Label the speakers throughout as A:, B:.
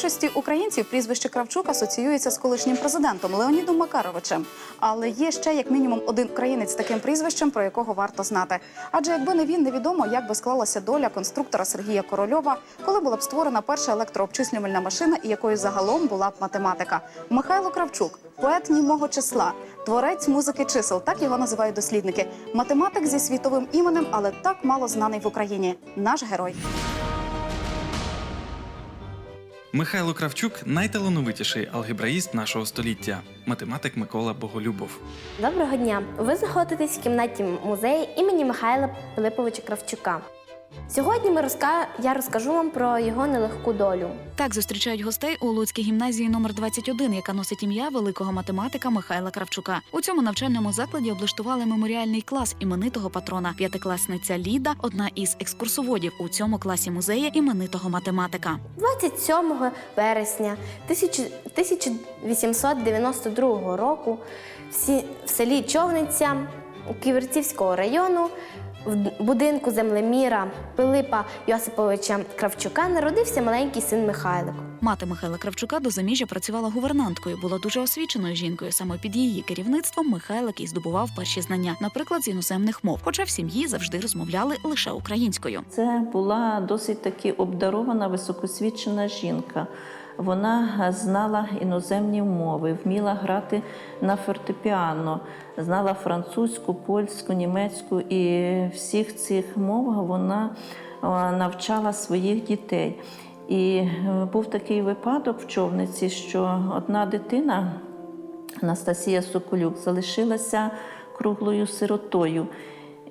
A: Більшості українців прізвище Кравчук асоціюється з колишнім президентом Леонідом Макаровичем. Але є ще як мінімум один українець з таким прізвищем, про якого варто знати. Адже якби не він, невідомо, як би склалася доля конструктора Сергія Корольова, коли була б створена перша електрообчислювальна машина, і якою загалом була б математика. Михайло Кравчук, поет німого числа, творець музики чисел, так його називають дослідники. Математик зі світовим іменем, але так мало знаний в Україні. Наш герой.
B: Михайло Кравчук найталановитіший алгебраїст нашого століття, математик Микола Боголюбов.
C: Доброго дня! Ви знаходитесь в кімнаті музею імені Михайла Пилиповича Кравчука. Сьогодні ми розка... я розкажу вам про його нелегку долю.
D: Так зустрічають гостей у Луцькій гімназії номер 21, яка носить ім'я великого математика Михайла Кравчука. У цьому навчальному закладі облаштували меморіальний клас іменитого патрона. П'ятикласниця Ліда одна із екскурсоводів у цьому класі музею іменитого математика.
C: 27 вересня 1892 року в, в селі Човниця Ківерцівського району в будинку землеміра Пилипа Йосиповича Кравчука народився маленький син Михайлик.
D: Мати Михайла Кравчука до заміжжя працювала гувернанткою, була дуже освіченою жінкою. Саме під її керівництвом Михайлик і здобував перші знання, наприклад, з іноземних мов. Хоча в сім'ї завжди розмовляли лише українською.
E: Це була досить таки обдарована, високосвічена жінка. Вона знала іноземні мови, вміла грати на фортепіано, знала французьку, польську, німецьку і всіх цих мов вона навчала своїх дітей. І е, був такий випадок в човниці, що одна дитина, Анастасія Соколюк, залишилася круглою сиротою.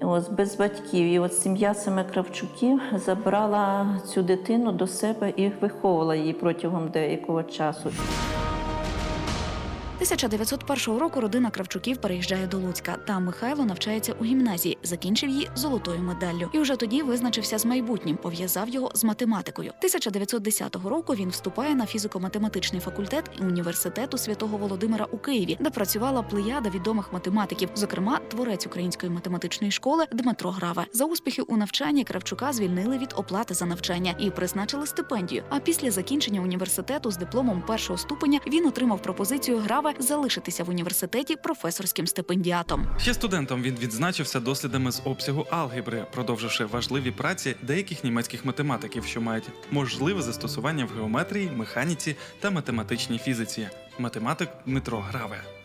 E: Ось без батьків. І от сім'я саме Кравчуків забрала цю дитину до себе і виховувала її протягом деякого часу.
D: 1901 року родина Кравчуків переїжджає до Луцька. Там Михайло навчається у гімназії, закінчив її золотою медаллю. І вже тоді визначився з майбутнім, пов'язав його з математикою. 1910 року він вступає на фізико-математичний факультет університету святого Володимира у Києві, де працювала плеяда відомих математиків, зокрема творець української математичної школи Дмитро Граве. За успіхи у навчанні Кравчука звільнили від оплати за навчання і призначили стипендію. А після закінчення університету з дипломом першого ступеня він отримав пропозицію Граве залишитися в університеті професорським стипендіатом.
B: Ще студентом він відзначився дослідами з обсягу алгебри, продовживши важливі праці деяких німецьких математиків, що мають можливе застосування в геометрії, механіці та математичній фізиці. Математик Дмитро Граве.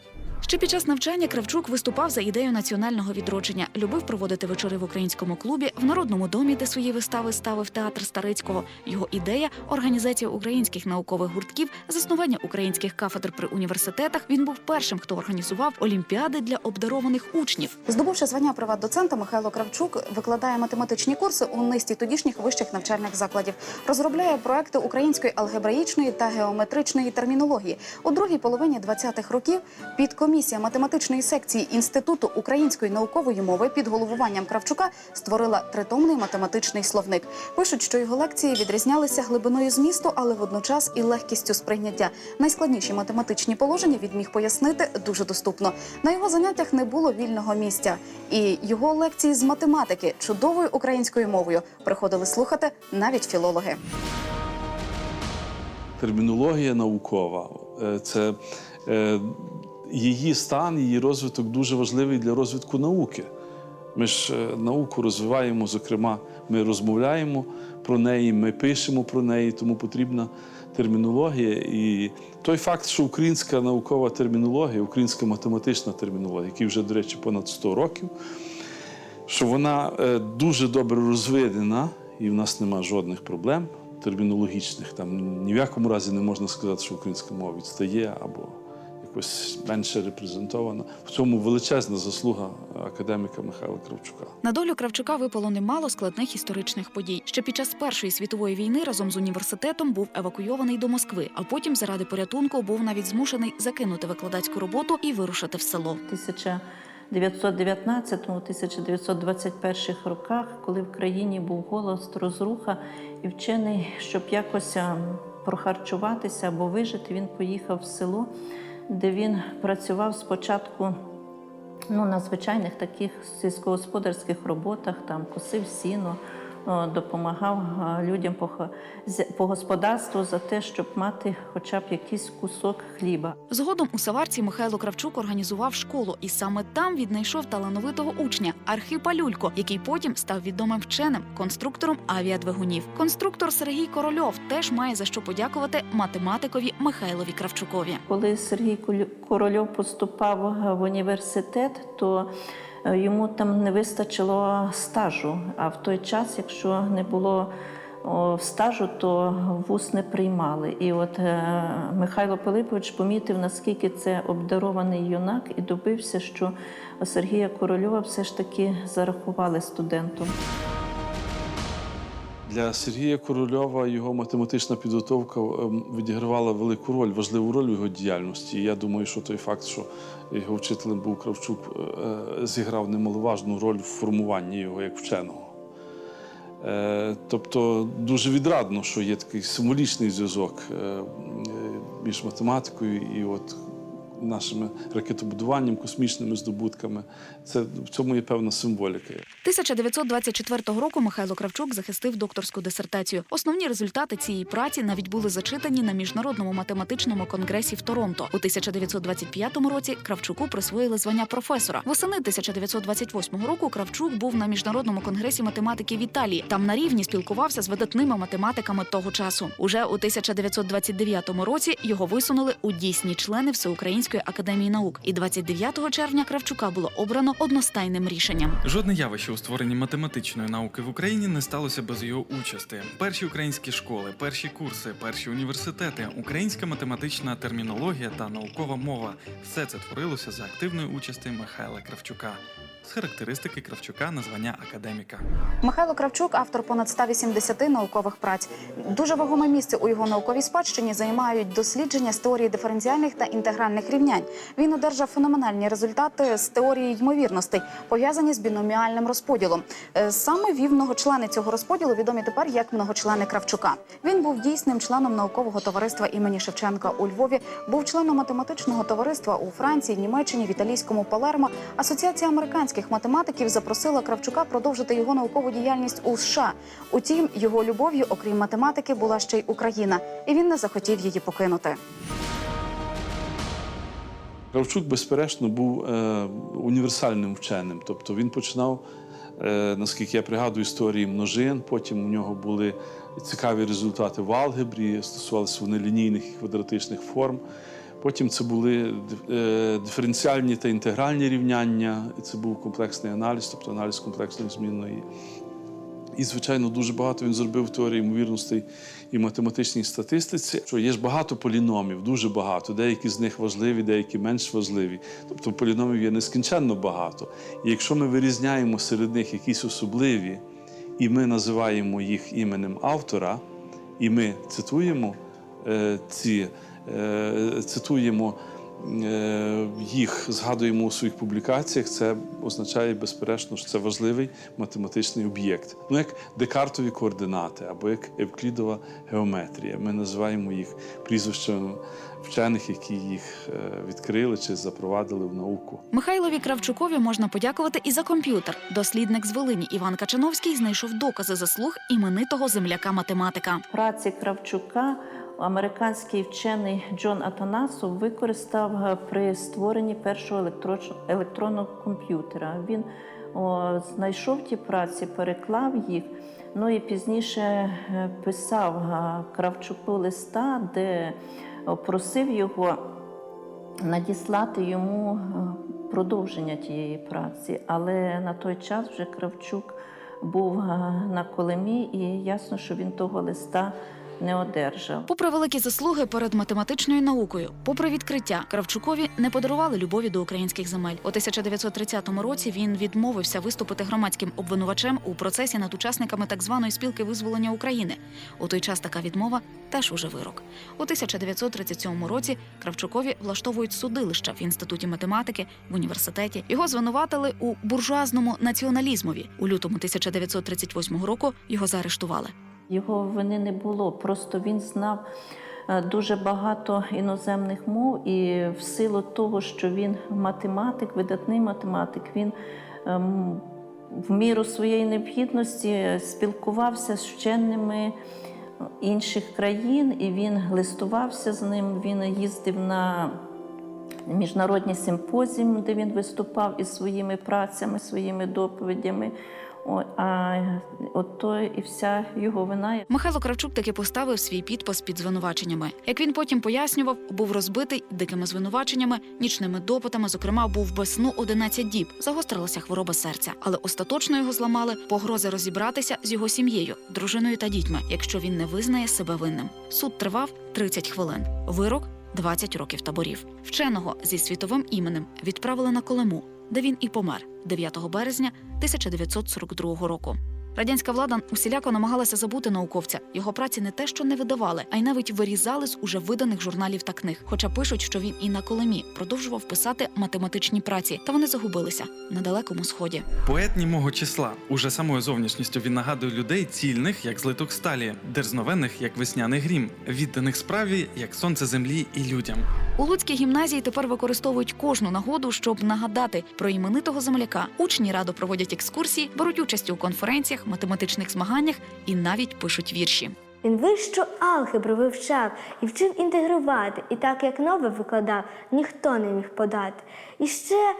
D: Ще під час навчання Кравчук виступав за ідею національного відродження, любив проводити вечори в українському клубі, в народному домі, де свої вистави ставив театр Старицького. Його ідея організація українських наукових гуртків, заснування українських кафедр при університетах. Він був першим, хто організував олімпіади для обдарованих учнів.
A: Здобувши звання приват-доцента, Михайло Кравчук викладає математичні курси у низці тодішніх вищих навчальних закладів, розробляє проекти української алгебраїчної та геометричної термінології. У другій половині 20-х років підкомісія математичної секції Інституту української наукової мови під головуванням Кравчука створила тритомний математичний словник. Пишуть, що його лекції відрізнялися глибиною змісту, але водночас і легкістю сприйняття. Найскладніші математичні положення він міг пояснити дуже доступно. На його заняттях не було вільного місця, і його лекції з математики чудовою українською мовою приходили слухати навіть філологи.
F: термінологія наукова. Е, Це е, її стан, її розвиток дуже важливий для розвитку науки. Ми ж е, науку розвиваємо, зокрема, ми розмовляємо про неї, ми пишемо про неї, тому потрібна термінологія. І той факт, що українська наукова термінологія, українська математична термінологія, який вже, до речі, понад 100 років, що вона е, дуже добре розведена, і в нас нема жодних проблем термінологічних. Там ні в якому разі не можна сказати, що українська мова відстає або якось менше репрезентована. В цьому величезна заслуга академіка Михайла Кравчука.
D: На долю Кравчука випало немало складних історичних подій. Ще під час Першої світової війни разом з університетом був евакуйований до Москви, а потім заради порятунку був навіть змушений закинути викладацьку роботу і вирушити в село.
E: 1919-1921 роках, коли в країні був голос, розруха, і вчений, щоб якось ем, прохарчуватися або вижити, він поїхав в село, де він працював спочатку ну, на звичайних таких сільськогосподарських роботах, там косив сіно, допомагав людям по, господарству за те, щоб мати хоча б якийсь кусок хліба.
D: Згодом у Саварці Михайло Кравчук організував школу, і саме там віднайшов талановитого учня Архипа Люлько, який потім став відомим вченим конструктором авіадвигунів. Конструктор Сергій Корольов теж має за що подякувати математикові Михайлові Кравчукові.
E: Коли Сергій Корольов поступав е, в університет, то е, йому там не вистачило стажу. А в той час, якщо не було стажу, то вуз не приймали. І от е, Михайло Пилипович помітив, наскільки це обдарований юнак, і добився, що Сергія Корольова все ж таки зарахували студентом.
F: Для Сергія Корольова його математична підготовка ем, відігравала велику роль, важливу роль в його діяльності. Я думаю, що той факт, що його вчителем був Кравчук, е, зіграв немаловажну роль в формуванні його як вченого. Е, Тобто дуже відрадно, що є такий символічний зв'язок е, е, між математикою і от нашими ракетобудуванням, космічними здобутками. Це в цьому є певна символіка.
D: 1924 року Михайло Кравчук захистив докторську дисертацію. Основні результати цієї праці навіть були зачитані на міжнародному математичному конгресі в Торонто. У 1925 році Кравчуку присвоїли звання професора. Восени 1928 року Кравчук був на міжнародному конгресі математики в Італії. Там на рівні спілкувався з видатними математиками того часу. Уже у 1929 році його висунули у дійсні члени Всеукраїнської академії наук. І 29 червня Кравчука було обрано одностайним рішенням.
B: Жодне явище у створенні математичної науки в Україні не сталося без його участі. Перші українські школи, перші курси, перші університети, українська математична термінологія та наукова мова все це творилося за активної участі Михайла Кравчука. З характеристики Кравчука на звання академіка.
A: Михайло Кравчук, автор понад 180 наукових праць. Дуже вагоме місце у його науковій спадщині займають дослідження з теорії диференціальних та інтегральних рівнянь. Він одержав феноменальні результати з теорії ймовірностей, пов'язані з біноміальним розподілом. Е, Саме вів многочлени цього розподілу відомі тепер як многочлени Кравчука. Він був дійсним членом наукового товариства імені Шевченка у Львові, був членом математичного товариства у Франції, Німеччині, в італійському Палермо. Асоціація американських математиків запросила Кравчука продовжити його наукову діяльність у США. Утім, його любов'ю, окрім математики, була ще й Україна, і він не захотів її покинути.
F: Кравчук, безперечно, був е, універсальним вченим. Тобто він починав, е, наскільки я пригадую, історії множин. Потім у нього були цікаві результати в алгебрі, стосувалися вони лінійних і квадратичних форм. Потім це були е, диференціальні та інтегральні рівняння, це був комплексний аналіз, тобто аналіз комплексної змінної. І, звичайно, дуже багато він зробив теорії ймовірностей і математичній статистиці. Що є ж багато поліномів, дуже багато. Деякі з них важливі, деякі менш важливі. Тобто поліномів є нескінченно багато. І якщо ми вирізняємо серед них якісь особливі, і ми називаємо їх іменем автора, і ми цитуємо е, ці, цитуємо е, їх, згадуємо у своїх публікаціях, це означає безперечно, що це важливий математичний об'єкт. Ну, як декартові координати або як евклідова геометрія. Ми називаємо їх прізвищами вчених, які їх е, відкрили чи запровадили в науку.
D: Михайлові Кравчукові можна подякувати і за комп'ютер. Дослідник з Волині Іван Качановський знайшов докази заслуг іменитого земляка математика.
E: праці Кравчука американський вчений Джон Атанасов використав при створенні першого електронного комп'ютера. Він о, знайшов ті праці, переклав їх. Ну і пізніше е, писав е, Кравчуку листа, де просив його надіслати йому е, продовження тієї праці. Але на той час вже Кравчук був на Колемі, і ясно, що він того листа не одержав.
D: Попри великі заслуги перед математичною наукою, попри відкриття, Кравчукові не подарували любові до українських земель. У 1930 році він відмовився виступити громадським обвинувачем у процесі над учасниками так званої спілки визволення України. У той час така відмова теж уже вирок. У 1937 році Кравчукові влаштовують судилища в інституті математики в університеті. Його звинуватили у буржуазному націоналізмові. У лютому 1938 року його заарештували.
E: Його вини не було, просто він знав е, дуже багато іноземних мов, і в силу того, що він математик, видатний математик, він ем, в міру своєї необхідності спілкувався з вченими інших країн, і він листувався з ним. Він їздив на міжнародні симпозіуми, де він виступав із своїми працями, своїми доповідями. А от то і вся його вина.
D: Михайло Кравчук таки поставив свій підпис під звинуваченнями. Як він потім пояснював, був розбитий дикими звинуваченнями, нічними допитами. Зокрема, був без сну 11 діб. Загострилася хвороба серця, але остаточно його зламали погрози розібратися з його сім'єю, дружиною та дітьми, якщо він не визнає себе винним. Суд тривав 30 хвилин. Вирок 20 років таборів. Вченого зі світовим іменем відправили на Колиму, де він і помер 9 березня 1942 року. Радянська влада усіляко намагалася забути науковця. Його праці не те, що не видавали, а й навіть вирізали з уже виданих журналів та книг. Хоча пишуть, що він і на Колимі продовжував писати математичні праці, та вони загубилися на далекому сході.
B: Поет німого числа. Уже самою зовнішністю він нагадує людей цільних, як злиток сталі, дерзновенних, як весняний грім, відданих справі, як сонце землі і людям.
D: У Луцькій гімназії тепер використовують кожну нагоду, щоб нагадати про іменитого земляка. Учні радо проводять екскурсії, беруть участь у конференціях, математичних змаганнях і навіть пишуть вірші.
G: Він вищу алгебру вивчав і вчив інтегрувати, і так як нове викладав, ніхто не міг подати. І ще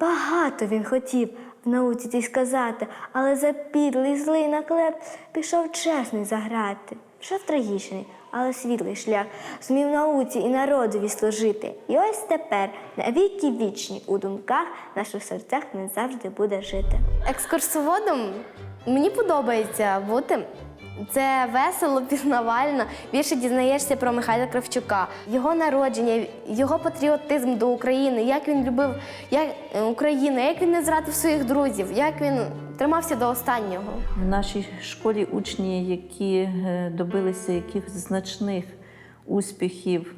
G: багато він хотів в науці цій сказати, але за підлий злий наклеп пішов чесний заграти. Пішов трагічний, але світлий шлях, змів науці і народові служити. І ось тепер на віки вічні у думках наших серцях не завжди буде жити.
C: Екскурсоводом мені подобається бути. Це весело, пізнавально. Більше дізнаєшся про Михайла Кравчука, його народження, його патріотизм до України, як він любив як, е, Україну, як він не зрадив своїх друзів, як він тримався до останнього.
E: В нашій школі учні, які е, добилися якихось значних успіхів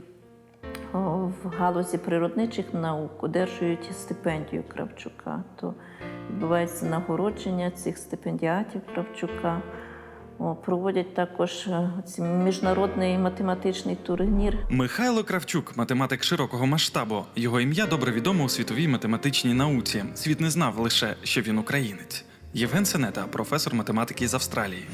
E: в галузі природничих наук, одержують стипендію Кравчука. То відбувається нагородження цих стипендіатів Кравчука. Проводять також е, міжнародний математичний турнір
B: Михайло Кравчук, математик широкого масштабу. Його ім'я добре відомо у світовій математичній науці. Світ не знав лише, що він українець. Євген Сенета, професор математики з Австралії.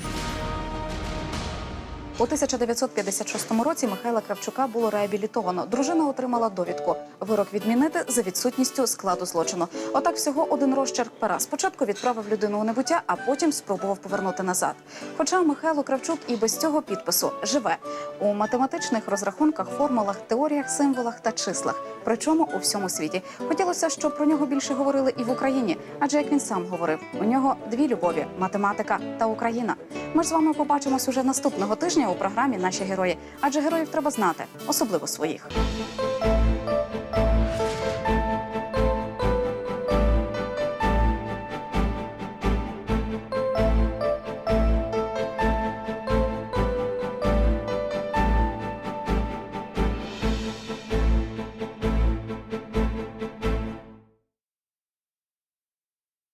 A: У 1956 році Михайла Кравчука було реабілітовано. Дружина отримала довідку. Вирок відмінити за відсутністю складу злочину. Отак всього один розчерк пера. Спочатку відправив людину у небуття, а потім спробував повернути назад. Хоча Михайло Кравчук і без цього підпису живе у математичних розрахунках, формулах, теоріях, символах та числах. Причому у всьому світі хотілося, щоб про нього більше говорили і в Україні. Адже як він сам говорив, у нього дві любові математика та Україна. Ми ж з вами побачимось уже наступного тижня у програмі Наші герої. Адже героїв треба знати, особливо своїх.